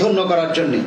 ধন্য করার জন্যে।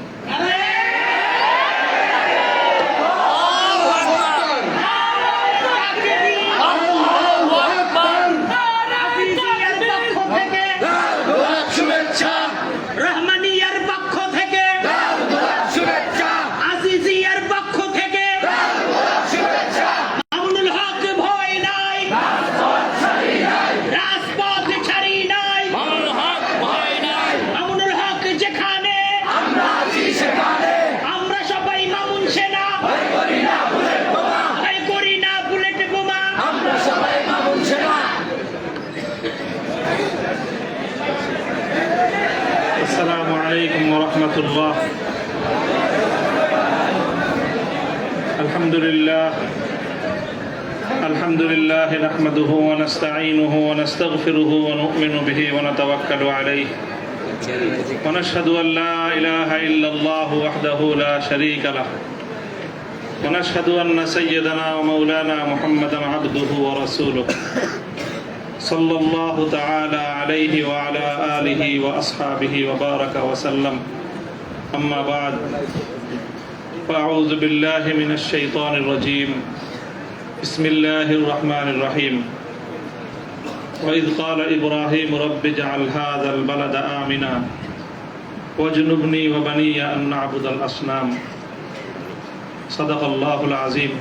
الحمد لله نحمده ونستعينه ونستغفره ونؤمن به ونتوكل عليه. ونشهد أن لا إله إلا الله وحده لا شريك له. ونشهد أن سيدنا ومولانا محمدا عبده ورسوله. صلى الله تعالى عليه وعلى آله وأصحابه وبارك وسلم. أما بعد فأعوذ بالله من الشيطان الرجيم. بسم الله الرحمن الرحيم وإذ قال إبراهيم رب اجعل هذا البلد آمنا واجنبني وبني أن نعبد الأصنام صدق الله العظيم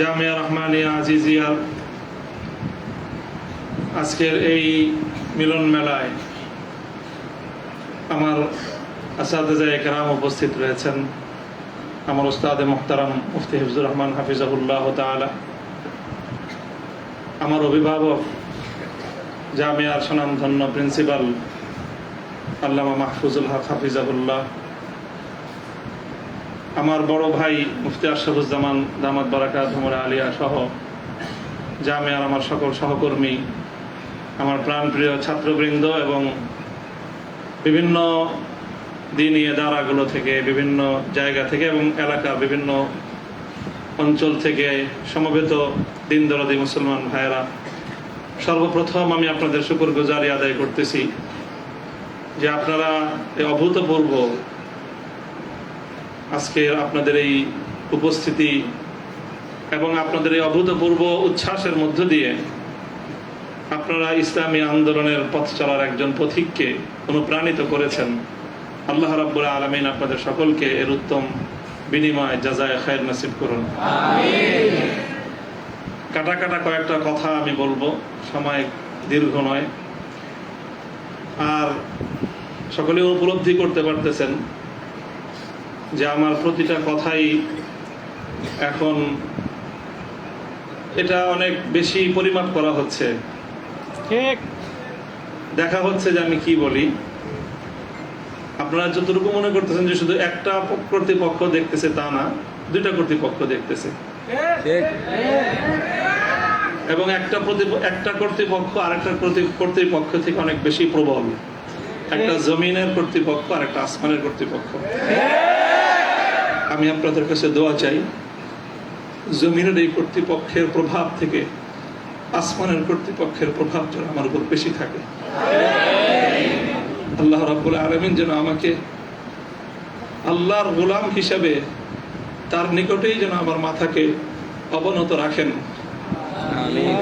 জামিয়া রহমানিয়া আজিজিয়া আজকের এই মিলন মেলায় আমার আসাদা একরাম উপস্থিত রয়েছেন আমার উস্তাদে মোহতারাম মুফতি হিফজুর রহমান হাফিজাহুল্লাহ তালা আমার অভিভাবক জামিয়ার সুনামধন্য প্রিন্সিপাল আল্লামা মাহফুজুল হক হাফিজাহুল্লাহ আমার বড় ভাই মুফতি আশরাফুজ্জামান দামাত বারাকাত ভমরা আলিয়া সহ জামিয়ার আমার সকল সহকর্মী আমার প্রাণপ্রিয় ছাত্রবৃন্দ এবং বিভিন্ন দিনই দারাগুলো থেকে, বিভিন্ন জায়গা থেকে এবং এলাকার বিভিন্ন অঞ্চল থেকে সমবেত দিন দরদি মুসলমান ভাইয়েরা, সর্বপ্রথম আমি আপনাদের শুকুর গুজারি আদায় করতেছি যে আপনারা অভূতপূর্ব আজকে আপনাদের এই উপস্থিতি এবং আপনাদের এই অভূতপূর্ব উচ্ছ্বাসের মধ্য দিয়ে আপনারা ইসলামী আন্দোলনের পথ চলার একজন পথিককে অনুপ্রাণিত করেছেন। আল্লাহ রাব্বুল আলমিন আপনাদের সকলকে এর উত্তম বিনিময় যাজায় খায়ের নাসিব করুন। কাটা কাটা কয়েকটা কথা আমি বলব সময় দীর্ঘ নয়। আর সকলে উপলব্ধি করতে পারতেছেন যে আমার প্রতিটা কথাই এখন এটা অনেক বেশি পরিমাপ করা হচ্ছে। ঠিক। দেখা হচ্ছে যে আমি কি বলি। আপনারা যতটুকু মনে করতেছেন যে শুধু একটা কর্তৃপক্ষ দেখতেছে তা না দুইটা কর্তৃপক্ষ দেখতেছে। এবং একটা প্রতি একটা কর্তৃপক্ষ আরেকটা কর্তৃ- কর্তৃপক্ষ থেকে অনেক বেশি প্রবল। একটা জমিনের কর্তৃপক্ষ আর একটা আসমানের কর্তৃপক্ষ। আমি আপনাদের কাছে দোয়া চাই জমিনের এই কর্তৃপক্ষের প্রভাব থেকে আসমানের কর্তৃপক্ষের প্রভাব যেন আমার উপর বেশি থাকে। আল্লাহ রাব্বুল আলমিন যেন আমাকে আল্লাহর গোলাম হিসাবে তার নিকটেই যেন আমার মাথাকে অবনত রাখেন।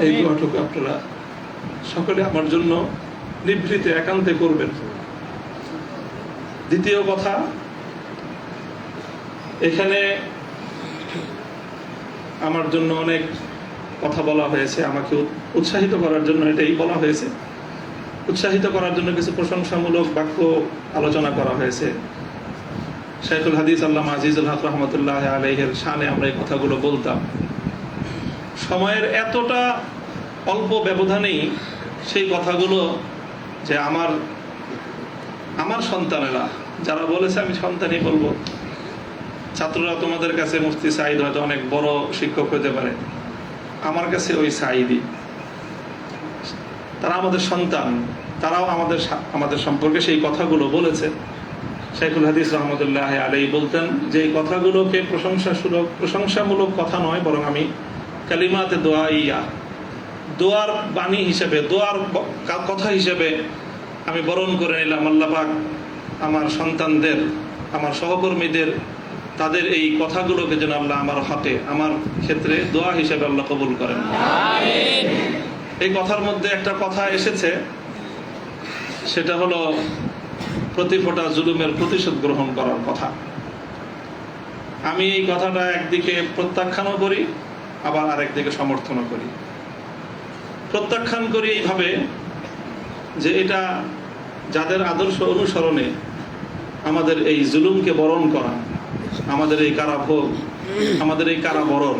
এই দোয়াটুকু আপনারা সকলে আমার জন্য নিভৃতে একান্তে করবেন। দ্বিতীয় কথা এখানে আমার জন্য অনেক কথা বলা হয়েছে আমাকে উৎসাহিত করার জন্য এটাই বলা হয়েছে। উৎসাহিত করার জন্য কিছু প্রশংসামূলক বাক্য আলোচনা করা হয়েছে। শেখুল হাদিস আল্লাহ আজিজুল হক রহমতুল্লাহ আলহের শানে আমরা এই কথাগুলো বলতাম। সময়ের এতটা অল্প ব্যবধানেই সেই কথাগুলো যে আমার আমার সন্তানেরা, যারা বলেছে আমি সন্তানই বলব, ছাত্ররা তোমাদের কাছে মুফতি সাইদ হয়তো অনেক বড় শিক্ষক হতে পারে। আমার কাছে ওই সাইদি তারা আমাদের সন্তান। তারাও আমাদের আমাদের সম্পর্কে সেই কথাগুলো বলেছে। শেখুল হাদিস রহমতুল্লাহ আলাই বলতেন যে এই কথাগুলোকে প্রশংসা সুলভ প্রশংসামূলক কথা নয় বরং আমি কালিমাতে দোয়া ইয়া দোয়ার বাণী হিসেবে দোয়ার কথা হিসেবে আমি বরণ করে নিলাম আল্লাহ পাক আমার সন্তানদের আমার সহকর্মীদের তাদের এই কথাগুলোকে যেন আল্লাহ আমার হাতে আমার ক্ষেত্রে দোয়া হিসেবে আল্লাহ কবুল করেন। এই কথার মধ্যে একটা কথা এসেছে সেটা হলো প্রতি ফোঁটা জুলুমের প্রতিশোধ গ্রহণ করার কথা। আমি এই কথাটা একদিকে প্রত্যাখ্যানও করি, আবার আরেকদিকে সমর্থনও করি। প্রত্যাখ্যান করি এইভাবে যে এটা যাদের আদর্শ অনুসরণে আমাদের এই জুলুমকে বরণ করা, আমাদের এই কারাভোগ, আমাদের এই কারাবরণ,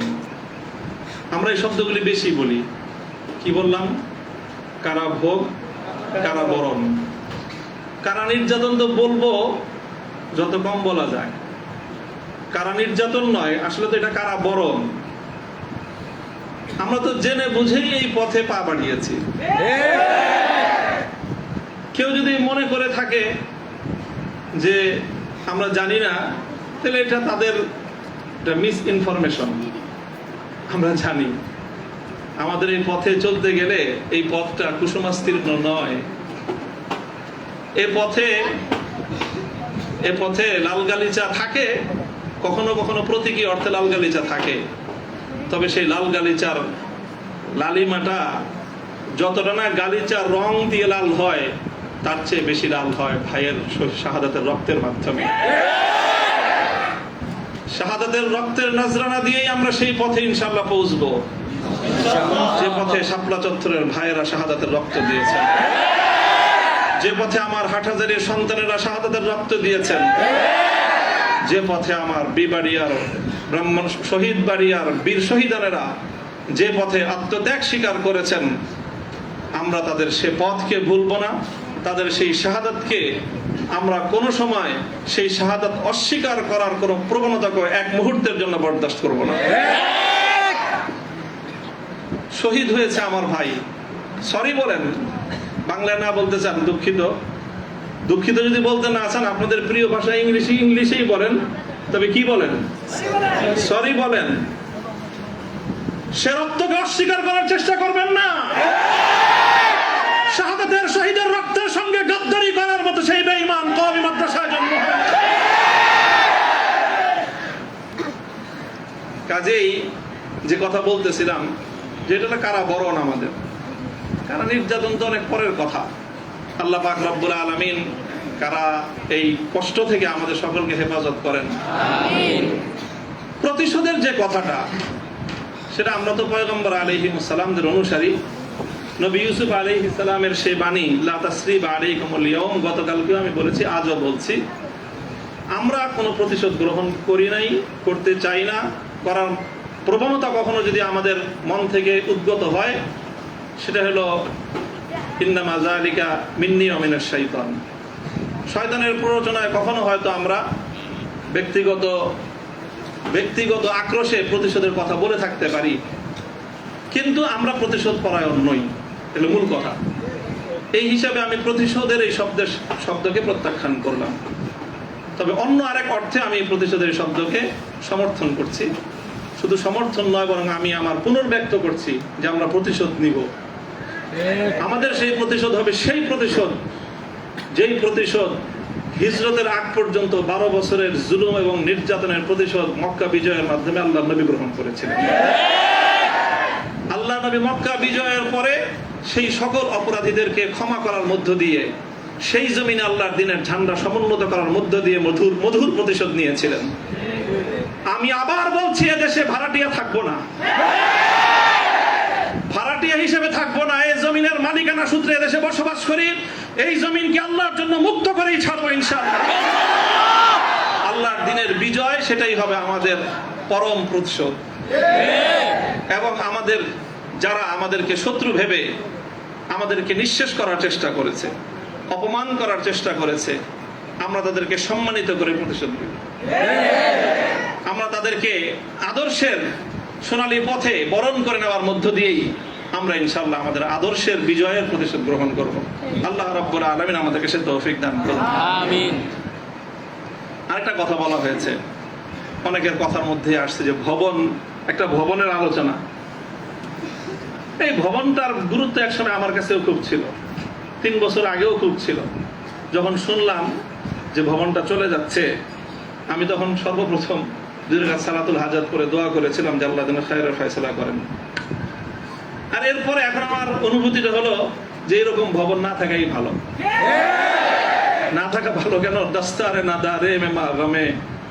আমরা এই শব্দগুলি বেশি বলি। কি বললাম? কারাভোগ কারাবরণ। কারা নির্যাতন তো বলব, যত কম বলা যায়। কারা নির্যাতন নয়, আসলে তো এটা কারা বরণ আমরা তো জেনে বুঝেই এই পথে পা বাড়িয়েছি। কেউ যদি মনে করে থাকে যে আমরা জানি না, তাহলে এটা তাদের মিস ইনফরমেশন আমরা জানি। আমাদের এই পথে চলতে গেলে এই পথটা কুসুমাস্তীর্ণ নয়। এ পথে এ পথে লাল গালিচা থাকে, কখনো কখনো প্রতীকী অর্থে লাল গালিচা থাকে। তবে সেই লাল গালিচার লালিমাটা যতটা না গালিচার রং দিয়ে লাল হয়, তার চেয়ে বেশি লাল হয় ভাইয়ের শাহাদাতের রক্তের মাধ্যমে। শাহাদাতের রক্তের নজরানা দিয়েই আমরা সেই পথে ইনশাল্লাহ পৌঁছবো। যে পথে শাপলা চত্বরের ভাইয়েরা শাহাদাতের রক্ত দিয়েছেন। যে পথে আমার হাটহাজারের সন্তানেরা শাহাদাতের রক্ত দিয়েছেন। যে পথে আমার বিবাড়িয়ার ব্রাহ্মণ শহীদ বাড়িয়ার বীর শহীদানেরা যে পথে আত্মত্যাগ স্বীকার করেছেন, আমরা তাদের সে পথকে ভুলব না, তাদের সেই শাহাদাতকে আমরা কোনো সময় সেই শাহাদাত অস্বীকার করার কোনো প্রবণতাকে এক মুহূর্তের জন্য বরদাস্ত করব না। শহীদ হয়েছে আমার ভাই। সরি বলেন, বাংলায় না বলতে চান, দুঃখিত। দুঃখিত যদি বলতে না চান, আপনাদের প্রিয় ভাষা ইংলিশে ইংলিশেই বলেন, তবে কি বলেন? সরি বলেন। সে রক্তকে অস্বীকার করার চেষ্টা করবেন না। শাহাদাতের শহীদের রক্তের সঙ্গে গদ্দারি করার মতো সেই বেঈমান কওমি মাদ্রাসায় জন্ম কাজেই যে কথা বলতেছিলাম যে এটা হলো কারা বরণ আমাদের? কারা নির্যাতন তো অনেক পরের কথা। আল্লাহ পাক রব্বুল আলামিন কারা এই কষ্ট থেকে আমাদের সকলকে হেফাজত করেন। প্রতিশোধের যে কথাটা সেটা আমরা তো পয়গম্বর আলাইহিম সালামদের অনুসারী। নবী ইউসুফ আলাইহি ইসলামের সে বাণী লা তাসরিব আলাইকুমুল ইয়াউম গতকালকেও আমি বলেছি আজও বলছি। আমরা কোনো প্রতিশোধ গ্রহণ করি নাই করতে চাই না করার প্রবণতা কখনো যদি আমাদের মন থেকে উদ্গত হয়, সেটা হলো, ইন্নামা জালিকা মিন্নি অমিনের শৈতান শয়তানের প্ররোচনায় কখনো হয়তো আমরা ব্যক্তিগত ব্যক্তিগত আক্রোশে প্রতিশোধের কথা বলে থাকতে পারি, কিন্তু আমরা প্রতিশোধ পরায়ণ নই, এটা মূল কথা। এই হিসাবে আমি প্রতিশোধের এই শব্দের শব্দকে প্রত্যাখ্যান করলাম। তবে অন্য আরেক অর্থে আমি প্রতিশোধের শব্দকে সমর্থন করছি। শুধু সমর্থন নয়, বরং আমি আমার পুনর্ব্যক্ত করছি যে আমরা প্রতিশোধ নিব। আমাদের সেই প্রতিশোধ হবে সেই প্রতিশোধ, যেই প্রতিশোধ হিজরতের আগ পর্যন্ত বারো বছরের জুলুম এবং নির্যাতনের প্রতিশোধ মক্কা বিজয়ের মাধ্যমে আল্লাহ নবী গ্রহণ করেছিলেন। আল্লাহ নবী মক্কা বিজয়ের পরে সেই সকল অপরাধীদেরকে ক্ষমা করার মধ্য দিয়ে, সেই জমিনে আল্লাহর দিনের ঝান্ডা সমুন্নত করার মধ্য দিয়ে মধুর মধুর প্রতিশোধ নিয়েছিলেন। আমি আবার বলছি, এদেশে ভাড়াটিয়া থাকব না। ভাড়াটিয়া হিসেবে থাকব না। এই জমিনের মালিকানা সূত্রে এদেশে বসবাস করি। এই জমিনকে আল্লাহর জন্য মুক্ত করেই ছাড়বো ইনশাআল্লাহ। আল্লাহর দিনের বিজয়, সেটাই হবে আমাদের পরম প্রতিশোধ। এবং আমাদের, যারা আমাদেরকে শত্রু ভেবে আমাদেরকে নিঃশেষ করার চেষ্টা করেছে, অপমান করার চেষ্টা করেছে, আমরা তাদেরকে সম্মানিত করে প্রতিশোধ দেব আমরা তাদেরকে আদর্শের সোনালী পথে বরণ করে নেওয়ার মধ্য দিয়েই আমরা ইনশাল্লাহ আমাদের আদর্শের বিজয়ের প্রতিশোধ গ্রহণ করব। আল্লাহ রব্বুল আলমিন আমাদেরকে সে তৌফিক দান করুন। আরেকটা কথা বলা হয়েছে। অনেকের কথার মধ্যে আসছে যে ভবন একটা ভবনের আলোচনা। এই ভবনটার গুরুত্ব একসময় আমার কাছেও খুব ছিল। তিন বছর আগেও খুব ছিল। যখন শুনলাম যে ভবনটা চলে যাচ্ছে আমি তখন সর্বপ্রথম দুই সালাতুল হাজাত করে দোয়া করেছিলাম যে আল্লাহ যেন খায়রের ফয়সালা করেন। আর এরপরে এখন আমার অনুভূতিটা হলো যে এরকম ভবন না থাকাই ভালো। না থাকা ভালো কেন? দস্তারে না দারে মে মা গমে,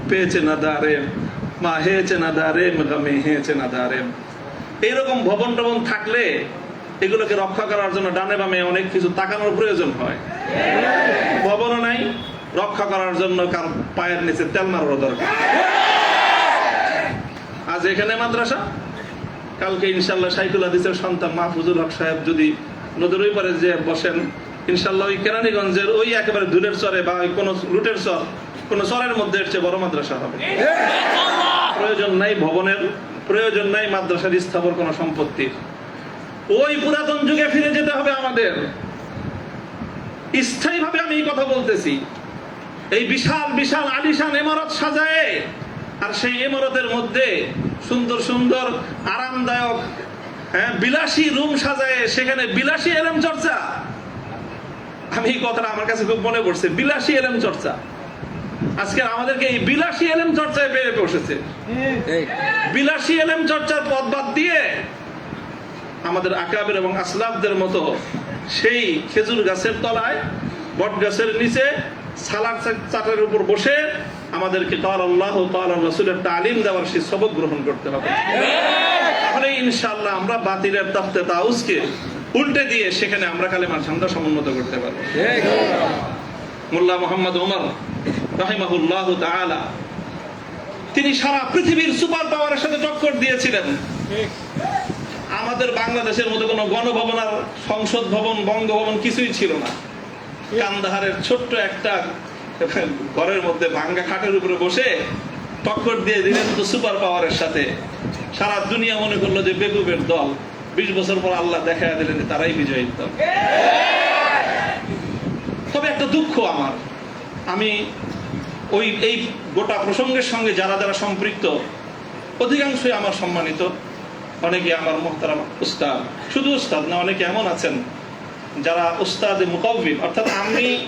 পেয়েছে না দারে মা হেয়েছে না দারে গমে, হেয়েছে না দারে এইরকম ভবন টবন থাকলে এগুলোকে রক্ষা করার জন্য ডানে বামে অনেক কিছু তাকানোর প্রয়োজন হয়। ভবনও নাই, রক্ষা করার জন্য কার পায়ের নিচে তেল মারার দরকার। আজ এখানে মাদ্রাসা? কালকে ইনশাল্লাহ সাইকুল হাদিসের সন্তান মাহফুজুল হক সাহেব যদি নদীর ওই পারে যে বসেন ইনশাল্লাহ ওই কেরানীগঞ্জের ওই একেবারে দূরের চরে বা ওই কোনো রুটের চর, কোনো চরের মধ্যে এর চেয়ে বড় মাদ্রাসা হবে। প্রয়োজন নাই ভবনের, প্রয়োজন নাই মাদ্রাসার স্থাপন কোনো সম্পত্তির। ওই পুরাতন যুগে ফিরে যেতে হবে আমাদের। স্থায়ীভাবে আমি এই কথা বলতেছি। এই বিশাল বিশাল আলিশান ইমারত সাজায় আর সেই ইমারতের মধ্যে সুন্দর সুন্দর আরামদায়ক হ্যাঁ বিলাসী রুম সাজায় সেখানে বিলাসী এলএম চর্চা। আমি এই কথাটা আমার কাছে খুব মনে পড়ছে বিলাসী এলএম চর্চা। আজকে আমাদেরকে এই বিলাসী এলএম চর্চায় বেড়ে বসেছে। বিলাসী এলএম চর্চার পথ বাদ দিয়ে আমাদের আকাবের এবং আসলাফদের মতো সেই খেজুর গাছের তলায় বট গাছের নিচে সালাদ চাটের উপর বসে আমাদেরকে কাল আল্লাহ কাল রসুলের তালিম দেওয়ার সেই সবক গ্রহণ করতে হবে। তাহলে ইনশাআল্লাহ আমরা বাতিলের তফতে তাউসকে উল্টে দিয়ে সেখানে আমরা কালেমার ঝান্ডা সমুন্নত করতে পারব। মোল্লা মোহাম্মদ ওমর রাহিমাহুল্লাহ তাআলা, তিনি সারা পৃথিবীর সুপার পাওয়ারের সাথে টক্কর দিয়েছিলেন। আমাদের বাংলাদেশের মধ্যে কোনো গণভবন আর সংসদ ভবন, বঙ্গভবন কিছুই ছিল না। কান্দাহারের ছোট্ট একটা ঘরের মধ্যে ভাঙ্গা খাটের উপরে বসে টক্কর দিয়ে দিলেন তো সুপার পাওয়ারের সাথে। সারা দুনিয়া মনে করল যে বেগুবের দল। বিশ বছর পর আল্লাহ দেখা দিলেন তারাই বিজয়ী দল। তবে একটা দুঃখ আমার। আমি ওই, এই গোটা প্রসঙ্গের সঙ্গে যারা যারা সম্পৃক্ত, অধিকাংশই আমার সম্মানিত। অনেকে আমার মোহতারাম উস্তাদ। শুধু উস্তাদ না, অনেকে এমন আছেন যারা উস্তাদ মুকাবিল অর্থাৎ আমি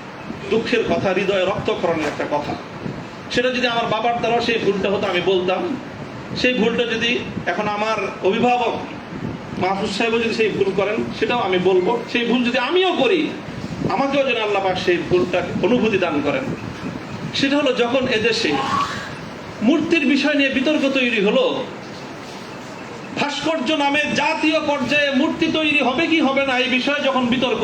দুঃখের কথা, হৃদয়ে রক্তক্ষরণের একটা কথা। সেটা যদি আমার বাবার দ্বারা সেই ভুলটা হতো, আমি বলতাম। সেই ভুলটা যদি এখন আমার অভিভাবক মাহফুজ সাহেবও যদি সেই ভুল করেন, সেটাও আমি বলব। সেই ভুল যদি আমিও করি, আমাকেও যেন আল্লাহ পাক সেই ভুলটা অনুভূতি দান করেন। সেটা হলো যখন এদেশে মূর্তির বিষয় নিয়ে বিতর্ক তৈরি হলো, ভাস্কর্য নামে জাতীয় পর্যায়ে মূর্তি তৈরি হবে কি হবে না, এই বিষয়ে যখন বিতর্ক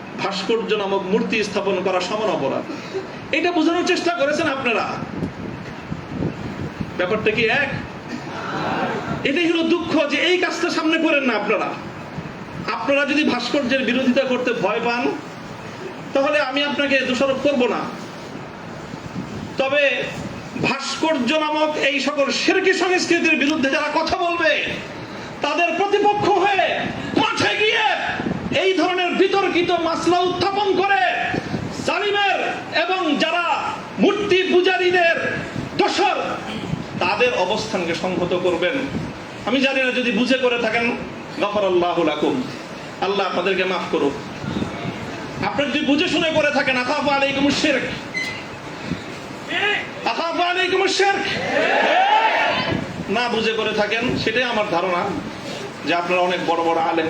ভাস্কর্য নামক মূর্তি স্থাপন করা সমান অপরাধ। এটা বোঝানোর চেষ্টা করেছেন আপনারা। ব্যাপারটা কি এক? এটাই হলো দুঃখ যে এই কাজটা সামনে করেন না আপনারা। আপনারা যদি ভাস্কর্যের বিরোধিতা করতে ভয় পান, তাহলে আমি আপনাকে দোষারোপ করব না। তবে ভাস্কর্য নামক এই সকল শিরকি সংস্কৃতির বিরুদ্ধে যারা কথা বলবে, তাদের প্রতিপক্ষ হয়ে এই ধরনের বিতর্কিত মাসলা উত্থাপন করে জালিমের এবং যারা মূর্তি পূজারীদের দোষর, তাদের অবস্থানকে সংহত করবেন। আমি জানি না যদি বুঝে করে থাকেন গফর আল্লাহ লাকুম। আল্লাহ আপনাদেরকে মাফ করুক। আপনি যদি বুঝে শুনে করে থাকেন আকাফ আলাইকুম শিরক আকাফ আলাইকুম শিরক না বুঝে করে থাকেন, সেটাই আমার ধারণা যে আপনারা অনেক বড় বড় আলেন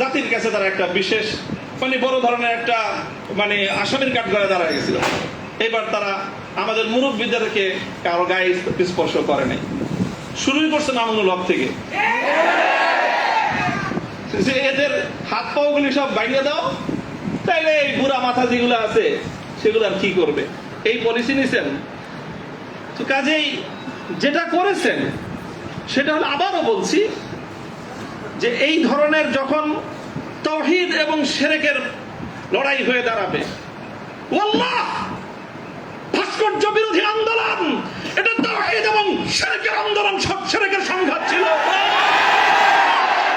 জাতির কাছে তারা একটা বিশেষ মানে বড় ধরনের একটা মানে আসামির কাঠ করে দাঁড়ায় গেছিল। এবার তারা আমাদের মুরব্বীদেরকে কারও গায়ে স্পর্শ করে নাই। শুরুই করছে মামুনুল হক থেকে। যে এদের হাত পাও গুলি সব বাইরে দাও, তাইলে এই বুড়া মাথা যেগুলো আছে, সেগুলো আর কি করবে? এই পলিসি নিছেন? তো কাজেই যেটা করেছেন, সেটা হলো আবারও বলছি যে এই ধরনের যখন তহিদ এবং সেরেকের লড়াই হয়ে দাঁড়াবে ভাস্কর্য বিরোধী আন্দোলন! এটা তহিদ এবং সেরেকের আন্দোলন, সব সেরেকের সংঘাত ছিল।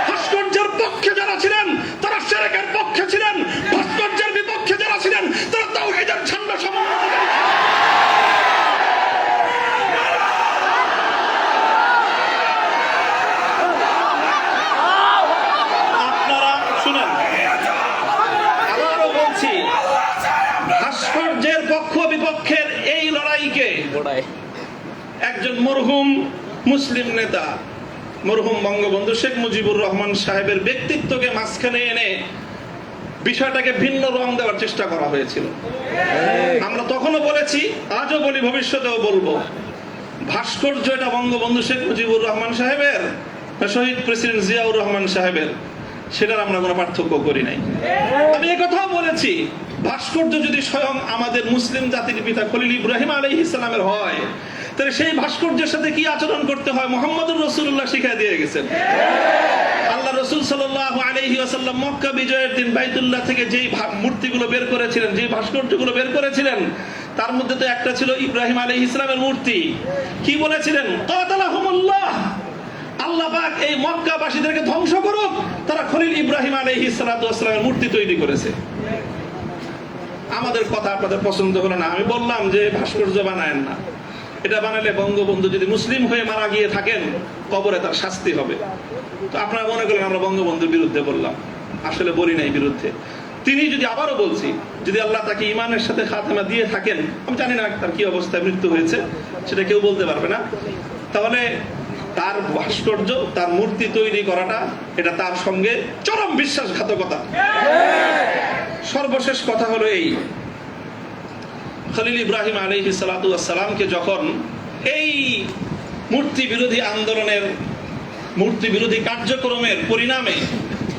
ভাস্কর্যের পক্ষে যারা ছিলেন, তারা সেরেকের পক্ষে ছিলেন। ভাস্কর্যের বিপক্ষে যারা ছিলেন, তারা তাওহীদের ঝান্ডা সমন্বয় আপনারা শুনেন। আবারও বলছি, ভাস্কর্যের পক্ষ বিপক্ষের এই লড়াইকে একজন মরহুম মুসলিম নেতা, মরহুম বঙ্গবন্ধু শেখ মুজিবুর রহমান সাহেবের ব্যক্তিত্বকে মাঝখানে এনে বিষয়টাকে ভিন্ন রং দেওয়ার চেষ্টা করা হয়েছিল। আমরা তখনও বলেছি, আজও বলি, ভবিষ্যতেও বলব। ভাস্কর্য এটা বঙ্গবন্ধু শেখ মুজিবুর রহমান সাহেবের শহীদ প্রেসিডেন্ট জিয়াউর রহমান সাহেবের? সেটার আমরা কোনো পার্থক্য করি নাই। আমি কথাও বলেছি, ভাস্কর্য যদি স্বয়ং আমাদের মুসলিম জাতির পিতা খলিল ইব্রাহিম আলহ ইসলামের হয়, তাহলে সেই ভাস্কর্যের সাথে কি আচরণ করতে হয়? মোহাম্মদুর রসুল্লাহ শিখাই দিয়ে গেছেন। আল্লাহ রসুল সাল্লাহ আলহি আসাল্লাম মক্কা বিজয়ের দিন বাইতুল্লাহ থেকে যেই মূর্তিগুলো বের করেছিলেন যে ভাস্কর্যগুলো বের করেছিলেন, তার মধ্যে তো একটা ছিল ইব্রাহিম আলী ইসলামের মূর্তি। কি বলেছিলেন? কাতালাহুমুল্লাহ! এই মক্কাবাসীদেরকে ধ্বংস করুক। তারা খলিল ইব্রাহিম মূর্তি তৈরি করেছে। আমাদের কথা আপনাদের পছন্দ হলো না। আমি বললাম যে ভাস্কর্য বানায়েন না। এটা বানালে বঙ্গবন্ধু যদি মুসলিম হয়ে মারা গিয়ে থাকেন, কবরে তার শাস্তি হবে। তো আপনারা মনে করলেন, আমরা বঙ্গবন্ধুর বিরুদ্ধে বললাম। আসলে বলি নাই বিরুদ্ধে। তিনি যদি আবারও বলছি, যদি আল্লাহ তাকে ইমানের সাথে খাতেমা দিয়ে থাকেন, আমি জানি না তার কি অবস্থায় মৃত্যু হয়েছে, সেটা কেউ বলতে পারবে না। তাহলে তার ভাস্কর্য, তার মূর্তি তৈরি করাটা এটা তার সঙ্গে চরম বিশ্বাসঘাতকতা। সর্বশেষ কথা হলো এই। খলিল ইব্রাহিম আলহি সালাতামকে যখন এই মূর্তি বিরোধী আন্দোলনের, মূর্তি বিরোধী কার্যক্রমের পরিণামে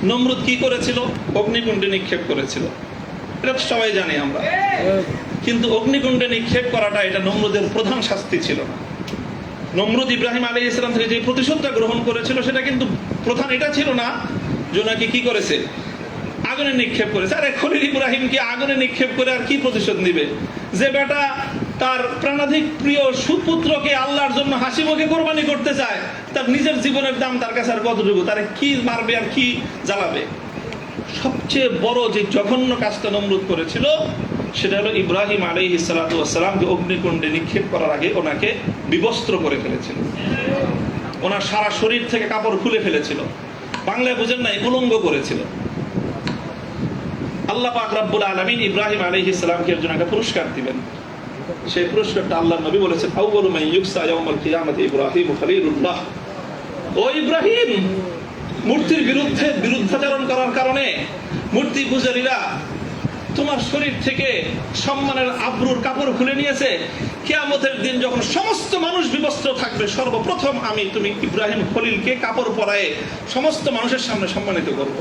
নমরুদ কি করেছিল? অগ্নিকুণ্ডে নিক্ষেপ করেছিল। এটা সবাই জানি আমরা। কিন্তু অগ্নিকুণ্ডে নিক্ষেপ করাটা এটা নমরুদের প্রধান শাস্তি ছিল না। নমরুদ ইব্রাহিম আলী ইসলাম থেকে যে প্রতিশোধটা গ্রহণ করেছিল, সেটা কিন্তু প্রধান এটা ছিল না যে ওনাকে কি করেছে? আগুনে নিক্ষেপ করেছে। আরে খলিল ইব্রাহিম কি আগুনে নিক্ষেপ করে আর কি প্রতিশোধ নিবে? যে বেটা তার প্রাণাধিক প্রিয় সুপুত্রকে আল্লাহর জন্য হাসি মুখে কোরবানি করতে চায়, তার নিজের জীবনের দাম তার কাছে আর কতটুকু? তার কি মারবে আর কি জ্বালাবে? সবচেয়ে বড় যে জঘন্য কাজটা নমরুদ করেছিল সেটা হলো ইব্রাহিম আলী সালাতামকে অগ্নিকুণ্ডে নিক্ষেপ করার আগে ওনাকে বিবস্ত্র করে ফেলেছিল। ওনার সারা শরীর থেকে কাপড় খুলে ফেলেছিল। বাংলায় বুঝেন নাই, উলঙ্গ করেছিল। আল্লাহ পাক রাব্বুল আলামিন ইব্রাহিম আলী ইসলামকে এর জন্য একটা পুরস্কার দিবেন। সেই পুরস্কারটা আল্লাহ নবী বলেছেন ইব্রাহিম খলিলুল্লাহ। ও ইব্রাহিম, মূর্তির বিরুদ্ধে বিরুদ্ধাচরণ করার কারণে মূর্তি পূজারীরা তোমার শরীর থেকে সম্মানের আব্রুর কাপড় খুলে নিয়েছে। কেয়ামতের দিন যখন সমস্ত মানুষ বিবস্ত্র থাকবে, সর্বপ্রথম আমি তুমি ইব্রাহিম খলিলকে কাপড় পরায়ে সমস্ত মানুষের সামনে সম্মানিত করব।